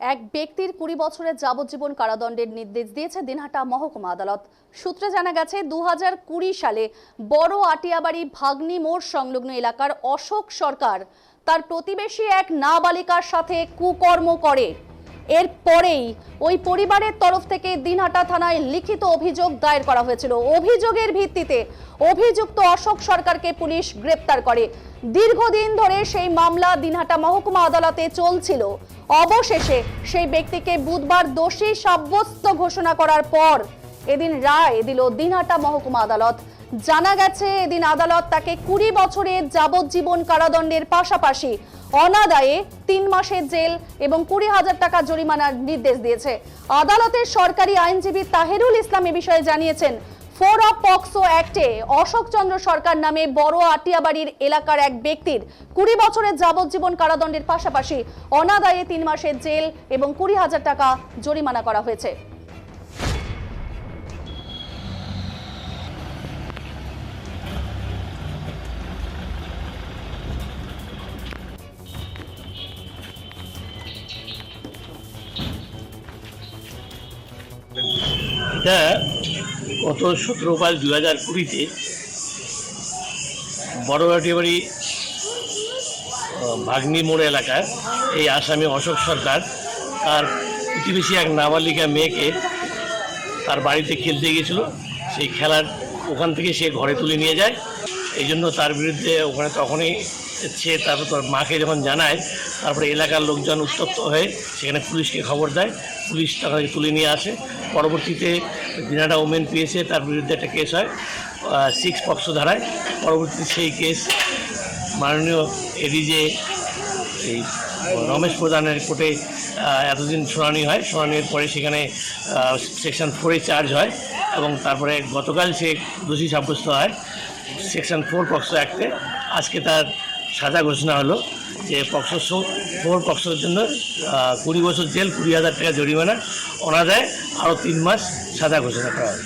এক ব্যক্তির কুড়ি বছরের যাবজ্জীবন কারাদণ্ডের নির্দেশ দিয়েছে দিনহাটা মহকুমা আদালত। সূত্রে জানা গেছে দু সালে বড় আটিয়াবাড়ি ভাগ্নি মোড় সংলগ্ন এলাকার অশোক সরকার তার প্রতিবেশী এক নাবালিকার সাথে কুকর্ম করে। এর পরেই ওই পরিবারের তরফ থেকে দিনহাটা থানায় লিখিত অভিযোগ দায়ের করা হয়েছিল। অভিযোগের ভিত্তিতে অভিযুক্ত অশোক সরকারকে পুলিশ গ্রেপ্তার করে। দীর্ঘদিন ধরে সেই মামলা দিনহাটা মহকুমা আদালতে চলছিল। অবশেষে সেই ব্যক্তিকে বুধবার দোষী সাব্যস্ত ঘোষণা করার পর এদিন রায় দিল দিনহাটা মহকুমা আদালত। জানা গেছে, এদিন আদালত তাকে কুড়ি বছরের যাবজ্জীবন কারাদণ্ডের পাশাপাশি অনাদায়ে তিন মাসের জেল এবং কুড়ি হাজার টাকা জরিমানার নির্দেশ দিয়েছে। আদালতের সরকারি আইনজীবী তাহেরুল ইসলাম এ বিষয়ে জানিয়েছেন ফোর অফ পক্সো অ্যাক্টে অশোক চন্দ্র সরকার নামে বড় আটিয়াবাড়ির এলাকার এক ব্যক্তির কুড়ি বছরের যাবজ্জীবন কারাদণ্ডের পাশাপাশি অনাদায়ে তিন মাসের জেল এবং কুড়ি হাজার টাকা জরিমানা করা হয়েছে। এটা গত সতেরো পাঁচ দু হাজার কুড়িতে বড়বাটিবাড়ি ভাগ্নি মোড় এলাকায় এই আসামি অশোক সরকার তার প্রতিবেশী এক নাবালিকা মেয়েকে তার বাড়িতে খেলতে গিয়েছিল। সেই খেলার ওখান থেকে সে ঘরে তুলে নিয়ে যায়। এই জন্য তার বিরুদ্ধে ওখানে তখনই সে তারপর তার মাকে যখন জানায়, তারপরে এলাকার লোকজন উত্তপ্ত হয়ে সেখানে পুলিশকে খবর দেয়। পুলিশ তাকে তুলে নিয়ে আসে। পরবর্তীতে দিনাটা ওমেন পেয়েছে, তার বিরুদ্ধে একটা কেস হয় সিক্স পক্ষ ধারায়। পরবর্তীতে সেই কেস মাননীয় এডিজে এই, রমেশ প্রধানের কোর্টে এতদিন শুনানি হয়। শুনানির পরে সেখানে সেকশন ফোরে চার্জ হয় এবং তারপরে গতকাল সে দোষী সাব্যস্ত হয়। সেকশন ফোর পক্সো অ্যাক্টে আজকে তার সাজা ঘোষণা হলো যে পক্সো ফোর পক্সোর জন্য কুড়ি বছর জেল কুড়ি হাজার টাকা জরিমানা। অনাদায় আরও তিন মাস সাজা ঘোষণা করা হয়